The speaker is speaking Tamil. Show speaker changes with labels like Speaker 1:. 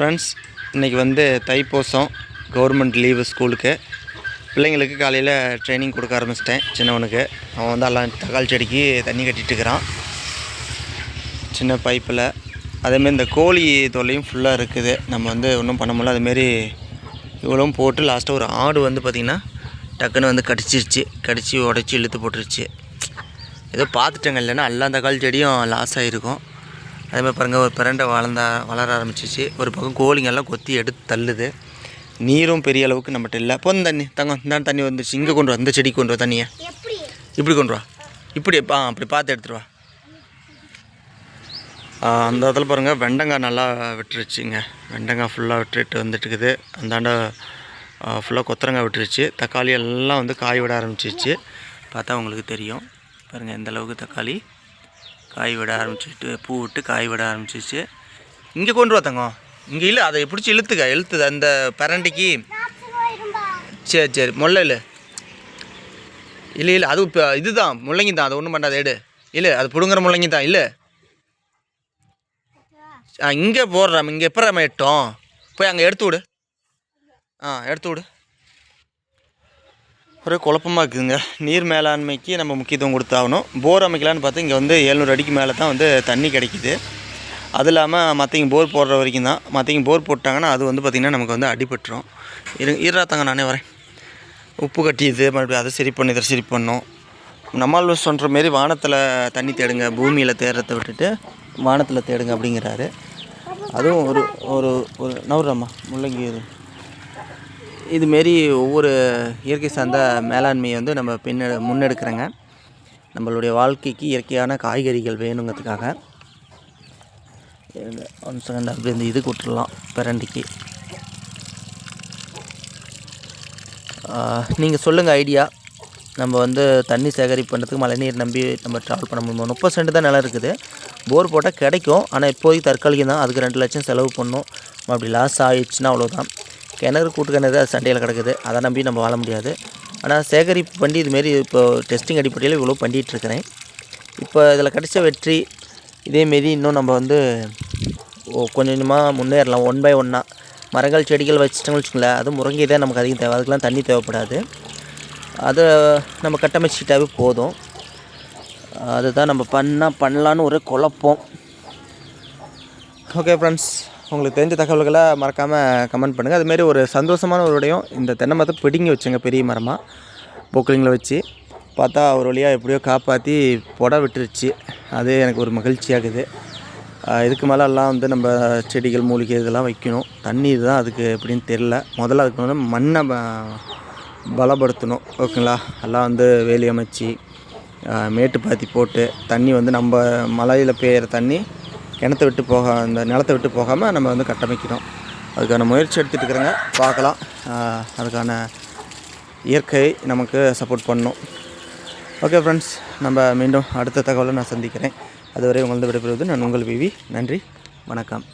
Speaker 1: ஃப்ரெண்ட்ஸ் இன்றைக்கி வந்து தைப்பூசம் கவர்மெண்ட் லீவு ஸ்கூலுக்கு பிள்ளைங்களுக்கு காலையில் ட்ரைனிங் கொடுக்க ஆரம்பிச்சிட்டேன் சின்னவனுக்கு. அவன் வந்து எல்லாம் தக்காளி செடிக்கு தண்ணி கட்டிட்டு இருக்கிறான். சின்ன பைப்பில். அதேமாரி இந்த கோழி தொல்லையும் ஃபுல்லாக இருக்குது. நம்ம வந்து ஒன்றும் பண்ண முடியல. அதுமாரி இவ்வளவும் போட்டு லாஸ்ட்டாக ஒரு ஆடு வந்து பார்த்திங்கன்னா டக்குன்னு வந்து கடிச்சிருச்சு. கடித்து உடச்சி இழுத்து போட்டுருச்சு. ஏதோ பார்த்துட்டேங்க. இல்லைன்னா எல்லா தக்காளி செடியும் லாஸ் ஆகிருக்கும் அதே மாதிரி பாருங்கள் ஒரு பிரண்டை வளர்ந்தா வளர ஆரம்பிச்சிச்சு. ஒரு பக்கம் கோழிங்கெல்லாம் கொத்தி எடுத்து தள்ளுது. நீரும் பெரிய அளவுக்கு நம்மகிட்ட இல்லை. போதும் தண்ணி தங்கம் இந்த தண்ணி வந்துச்சு இங்கே கொண்டு வா இந்த செடிக்கு கொண்டு வா தண்ணியை. இப்படி கொண்டு வா. இப்படி ஆ அப்படி பார்த்து எடுத்துட்டு வா. ஆ, அந்த இடத்துல பாருங்கள் வெண்டங்காய் நல்லா விட்டுருச்சுங்க. வெண்டங்காய் ஃபுல்லாக விட்டுட்டு வந்துட்டு இருக்குது அந்தாண்ட ஃபுல்லாக கொத்தரங்காய் விட்டுருச்சு. தக்காளி எல்லாம் வந்து காய் விட ஆரம்பிச்சிருச்சு. பார்த்தா உங்களுக்கு தெரியும். பாருங்கள் எந்த அளவுக்கு தக்காளி காய் விட ஆரம்பிச்சிட்டு பூ விட்டு காய் விட ஆரம்பிச்சிச்சு. இங்கே கொண்டு வா தங்கம். இங்கே இல்லை அதை பிடிச்சி இழுத்துக்க இழுத்துது அந்த பரண்டிக்கு. சரி சரி முல்லை இல்லை இல்லை இல்லை அது இப்போ இதுதான் முள்ளங்கி தான். அது ஒன்றும் பண்ணாது எடு இல்லை அது பிடுங்குற முள்ளங்கி தான் இல்லை ஆ இங்கே போடுறாம இங்கே எப்போ நம்ம எட்டோம்? போய் அங்கே எடுத்து விடு. ஆ எடுத்து விடு. ஒரே குழப்பமாக இருக்குதுங்க. நீர் மேலாண்மைக்கு நம்ம முக்கியத்துவம் கொடுத்தாகணும். போர் அமைக்கலான்னு பார்த்தா இங்கே வந்து ஏழ்நூறு அடிக்கு மேலே தான் வந்து தண்ணி கிடைக்குது. அது இல்லாமல் மற்றவங்க போர் போடுற வரைக்கும் தான். மற்றவங்க போர் போட்டாங்கன்னா அது வந்து பார்த்திங்கன்னா நமக்கு வந்து அடிபட்டுரும். இரு இருறாத்தாங்க நானே வரேன். உப்பு கட்டியது மறுபடியும் அதை சரி பண்ணி இதை சரி பண்ணோம் நம்மால் சொல்கிற மாரி வானத்தில் தண்ணி தேடுங்க பூமியில் தேடுறதை விட்டுட்டு வானத்தில் தேடுங்க அப்படிங்கிறாரு. அதுவும் ஒரு ஒரு ஒரு நவுறம்மா முள்ளங்கி இதுமாரி ஒவ்வொரு இயற்கை சார்ந்த மேலாண்மையை வந்து நம்ம பின்ன முன்னெடுக்கிறோங்க. நம்மளுடைய வாழ்க்கைக்கு இயற்கையான காய்கறிகள் வேணுங்கிறதுக்காக. ஒன் செகண்ட் அப்படி இந்த இது கொடுத்துடலாம் பிரண்டிக்கு. நீங்கள் சொல்லுங்கள் ஐடியா. நம்ம வந்து தண்ணி சேகரிப்பு பண்ணுறதுக்கு மழைநீர் நம்பி நம்ம ட்ராவல் பண்ண முடியுமா? முப்பது சென்ட் தான் நிலம் இருக்குது. போர் போட்டால் கிடைக்கும். ஆனால் இப்போதைக்கு தற்காலிகம் தான். அதுக்கு ரெண்டு லட்சம் செலவு பண்ணணும் அப்படி லாஸ் ஆகிடுச்சுன்னா அவ்வளோதான் கிணறு கூட்டு கிணறு அது சண்டையில் கிடக்குது. அதை நம்பி நம்ம வாழ முடியாது. ஆனால் சேகரிப்பு பண்ணி இதுமாரி இப்போ டெஸ்டிங் அடிப்படையில் இவ்வளோ பண்ணிகிட்ருக்கிறேன் இப்போ இதில் கிடைச்ச வெற்றி இதேமாரி இன்னும் நம்ம வந்து கொஞ்சம் கொஞ்சமாக முன்னேறலாம். ஒன் பை ஒன்னாக மரங்கள் செடிகள் வச்சுட்டோம்னு வச்சுங்களேன் அது முருங்கை தான் நமக்கு அதிகம் தேவை. அதுக்கெலாம் தண்ணி தேவைப்படாது. அதை நம்ம கட்டமைச்சிட்டாவே போதும். அதுதான் நம்ம பண்ணால் பண்ணலான்னு ஒரு குழப்பம். ஓகே ஃப்ரெண்ட்ஸ் உங்களுக்கு தெரிஞ்ச தகவல்களை மறக்காமல் கமெண்ட் பண்ணுங்கள் அதுமாரி ஒரு சந்தோஷமான ஒரு விடையும் இந்த தென்னை மரத்தை பிடுங்கி வச்சுங்க பெரிய மரமாக பொக்கலிங்கில் வச்சு. பார்த்தா ஒரு வழியாக எப்படியோ காப்பாற்றி புட விட்டுருச்சு. அது எனக்கு ஒரு மகிழ்ச்சியாகுது. இதுக்கு மேலே எல்லாம் வந்து நம்ம செடிகள் மூலிகை இதெல்லாம் வைக்கணும். தண்ணி தான் அதுக்கு எப்படின்னு தெரில முதல்ல அதுக்கு வந்து மண்ணை ப- பலப்படுத்தணும். ஓகேங்களா? எல்லாம் வந்து வேலி அமைச்சு மேட்டு பாத்தி போட்டு தண்ணி வந்து நம்ம மலையில் பெய்கிற தண்ணி கிணத்தை விட்டு போக அந்த நிலத்தை விட்டு போகாமல் நம்ம வந்து கட்டமைக்கணும். அதுக்கான முயற்சி எடுத்துகிட்டு இருக்கிறேங்க. பார்க்கலாம். அதுக்கான இயற்கை நமக்கு சப்போர்ட் பண்ணும். ஓகே ஃப்ரெண்ட்ஸ் நம்ம மீண்டும் அடுத்த தகவலை நான் சந்திக்கிறேன். அதுவரை உங்களது விடைபெறுவது நான் உங்கள் விவி. நன்றி. வணக்கம்.